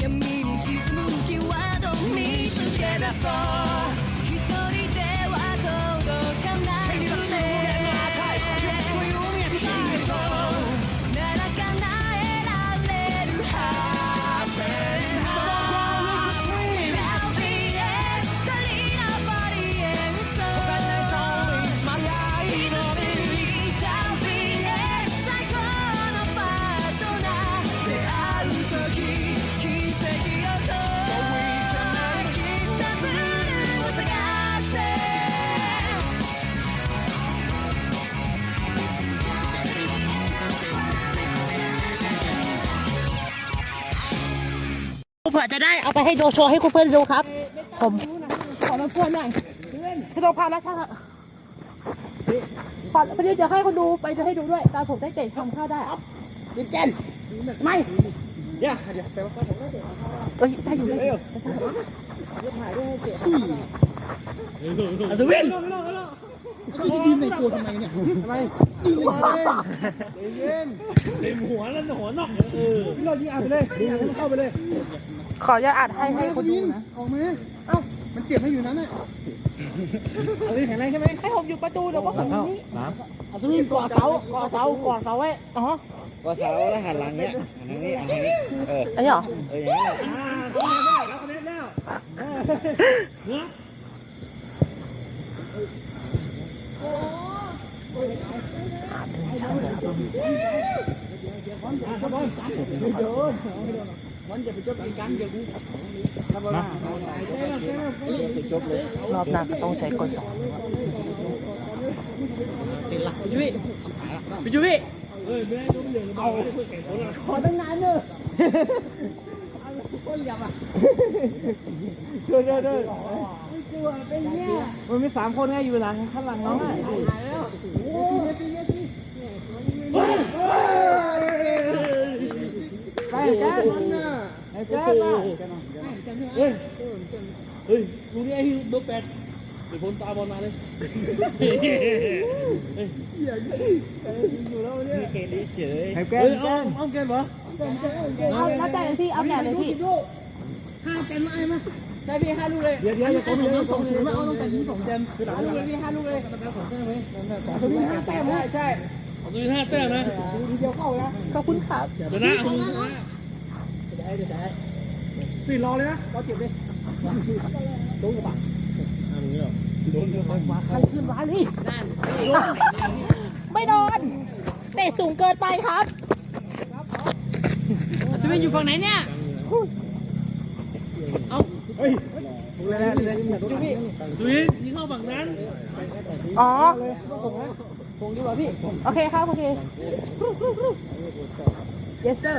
闇に潜むキーワードを見つけ出そう เผื่อจะได้เอาไปให้ดูโชว์ให้คุณเพื่อนดูครับ ผมขอรบกวนหน่อยให้เราพาแล้วช่างอะขอประเดี๋ยวจะให้คนดูไปจะให้ดูด้วยตอนผมได้เตะทำข้าวได้ดิเจนไม่เดี๋ยวเดี๋ยวไปว่าผมได้เดี๋ยวเอ้ยได้อยู่ได้อยู่อัศวินจะยืนในตัวทำไมเนี่ยทำไมยืนเลยเย็นเต็มหัวแล้วหัวนอกเออพี่เรายิงอ่านไปเลยยิงอ่านเข้าไปเลย ขออย่าอัดให้ให้คนดูนะออกมาเอ้ามันเจ็บให้อยู่นั้นน่ะอันนี้แข็งแรงใช่ไหมให้ผมอยู่ประตูเดี๋ยวว่าผมอยู่นี่อัศวินกอดเสากอดเสากอดเสาไว้อ๋อก็เสาแล้วหันหลังเนี้ยหันทางนี้หันทางนี้เอออันนี้เหรอเอออย่างนี้แหละอ่าได้แล้วคะแนนแล้ว เนื้อรอบหน้าก็ต้องใช้กดสองพี่จูพี่เออไม่ได้ต้องเหลืองเอาแข่งคนละขอตั้งนานเนอะเดินเดินเดินมันมีสามคนไงอยู่หลังข้างหลังน้องอะไปแจ๊คไอ้แจ๊ค เฮ้ยเฮ้ยลูกนี้ไอ้เบอร์แปดเดี๋ยวพ้นตาบอลมาเลยพี่เกลีเฉยไอ้แกนเอาเอาแกนเหรอเอาแล้วแต่เลยพี่เอาแต่เลยพี่ห้าแกนมาไอ้มาใช่พี่ห้าลูกเลยเดี๋ยวเดี๋ยวอย่าตรงเดี๋นี้ยวตสรองงนี้แกนมาเอาต้องแต่งนี้สองแกนคือหลังห้าลูกเลยพี่ห้าลูกเลยห้าแต้มใช่เอาตัวนี้ห้าแต้มนะเดียวเข้าแล้วขอบคุณครับเดี๋ยวนะ เอามือนะสี่รอเลยนะรอเจ็บเลยใครขึ้นวะนี่ไม่โดนเตะสูงเกินไปครับจะไปอยู่ฝั่งไหนเนี่ยเฮ้ยเลยเลยเลยจุ๊บพี่สวินยิงเข้าฝั่งนั้น อ๋อคงดีกว่าพี่ โอเคครับ โอเค yes sir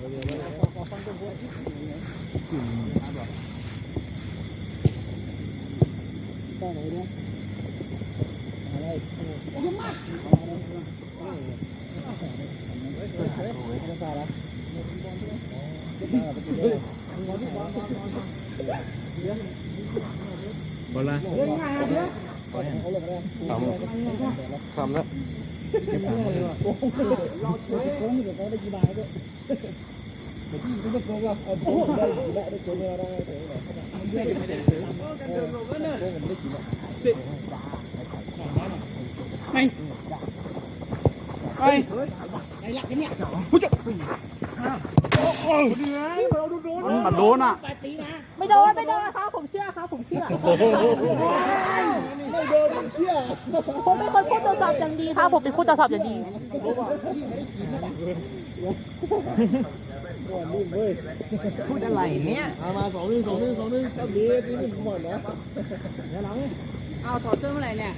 Bỏ ra Xong rồi. Xong đó. Cái บอลละไม่โดนไม่โดนครับผมเชื่อครับผมเชื่อผมเป็นคนพูดโทรศัพท์อย่างดีครับผมเป็นคนโทรศัพท์อย่างดี พูดอะไรเนี่ยเอามาสองหนึ่งสองหนึ่งสองหนึ่งครับดีนี่หนึ่งหมดแล้วเอาถอดเสื้อเมื่อไหร่เนี่ย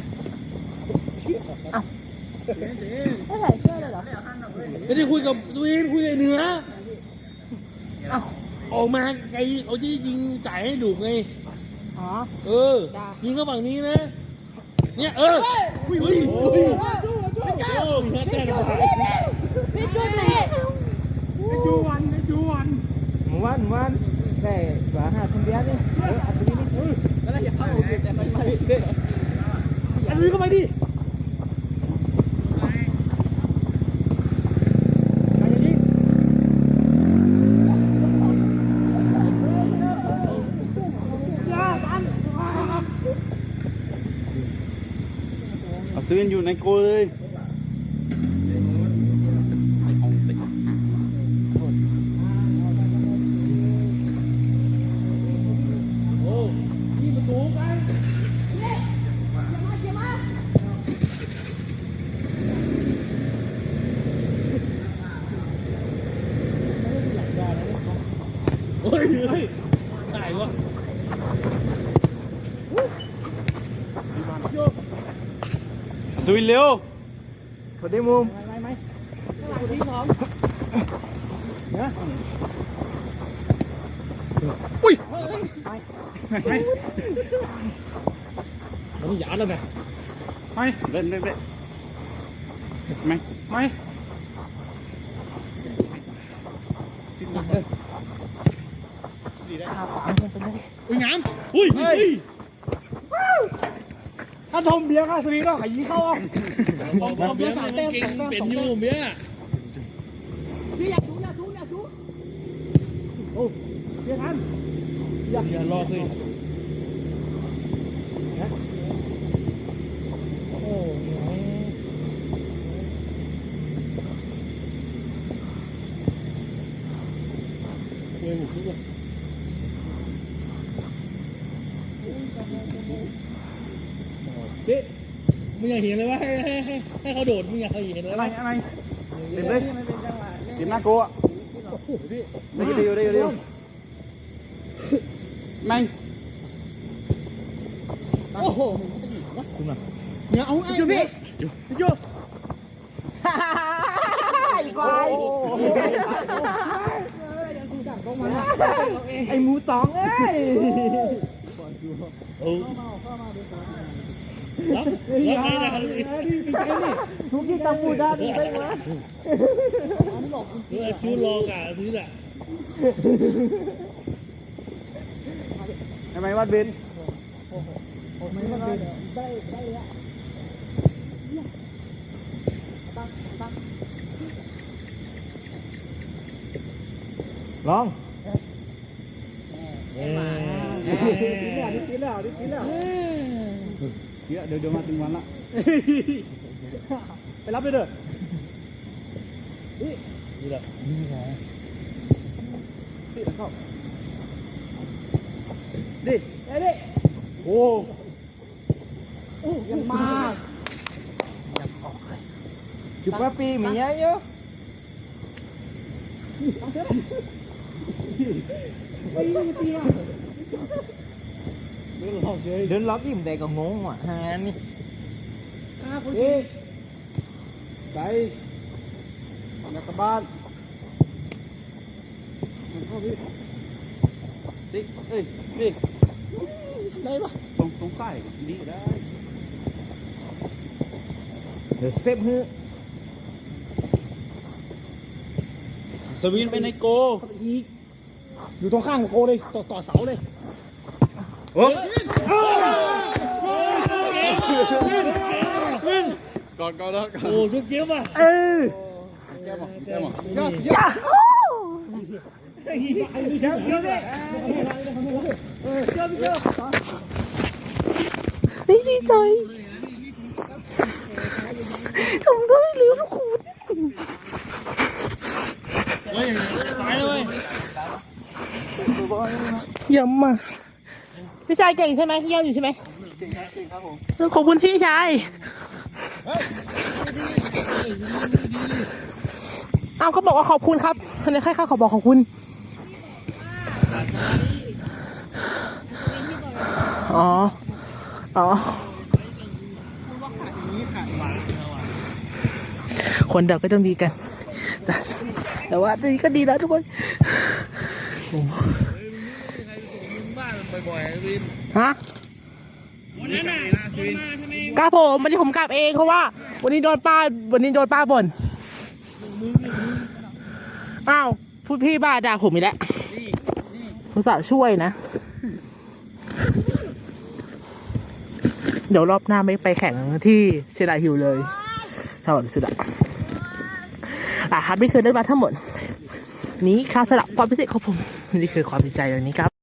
ไม่ใส่เสื้อเลยเหรอไม่ได้คุยกับตัวเองคุยกับเหนือออกมาไกลเขาจะยิงจ่ายให้ดุไงอ๋อเออยิงเข้าฝั่งนี้นะเนี่ยเอออุ้ยอุ้ยอุ้ยโอ้ยแต้มพี่ช่วยหน่อยจูวันจูวันหมู่บ้านหมู่บ้านแค่สาหัสคนเดีย วนี่เอออันนี้นี่แล้วอย่าเข้าแต่มันไม่ได้อันนี้เข้าไปดิเอาซื้ออยู่ในโกเลย เฮ้ยเฮ้ยตายวะซื้อเร็วพอได้มุมมันหยาด แล้วไงเล่นเล่นเล่นไหมไม่อุ้ยงามอุ้ยเฮ้ยถ้าทมเบียร์ข้าสวีก็ขยี้เข้าอะเอาเบียร์สามแต้มเป็นยูเบียร์พี่อยากชูอยากชูอยากชูโอ้เบียร์ทันอย่ารอสิเฮ้ยหมุนทุกคนเจ๊ มึงอยากเห็นเลยว่าให้ให้ให้ให้เขาโดดมึงอยากเห็นเลยอะไรว่าอะไรเล่นเลยทีมหน้าโกอะเดี๋ยวเดี๋ยวเดี๋ยวเดี๋ยวไม่โอ้โหเนี่ยเอาไอ้จูพี่จูอีกวายไอ้หมูสองเอ้ย โอ้รับรับไม่ได้เลยทุกที่ตำบูด้าดีได้ไหมเออจูรอกะซื้อแหละทำไมวัดเบนลองเออกินแล้วกินแล้วเดี๋ยวเดี๋ยวเดี๋ยวมาถึงวันละไปรับเลย เด้อนี่แหละดิเอ้ดิโอ้โอ้ยังมากจุดป้าปีมี เยอะเยอะไอ้เตี้ยเดินล็อกอิ่มแต่ก็งงว่ะฮานี่เอ้ไปนักบ้านดิเอ้ยดิได้ปะตรงตรงใต้ดีก็ได้เดี๋ยวสเต็ปฮือสวินไปในโกอีกอยู่ตรงข้างโกเลยต่อต่อเสาเลยโอ้ ก่อนก่อนแล้วโอ้ชุดเกี้ยวป่ะเออแก้มแก้มยอดยอดไอ้เจ้าเจ้าเนี่ยเจ้าเจ้าดีใจจำได้แล้วทุกคนเฮ้ยตายแล้วเว้ยเยี่ยมมาก พี่ชายเก่งใช่ไหมเยี่ยมอยู่ใช่ไหมริงครับผมขอบคุณพี่ชายเอาเขาบอกว่าขอบคุณครับคนนี้ใครเขาเขาบอกขอบคุณอ๋อ อ๋อ คนเดียวก็ต้องดีกัน แต่ว่าตอนนี้ก็ดีแล้วทุกคน บ้านบ่อยๆวินฮะวันนั้นน่ะคนมาทำไมกลับผมวันนี้ผมกลับเองเพราะว่า วันนี้โดนป้าวันนี้โดนป้าบ่นอ้าวพูดพี่บ้าด่าผมอีกแล้วผมสาวช่วยนะ เดี๋ยวรอบหน้าไม่ไปแข่งที่เซราฮิลเลยถนนสุดอะอะครับนี่คือเรื่องราวทั้งหมด นี้ค่าสลับความพิเศษของผมนี่คือความดีใจอย่างนี้ครับ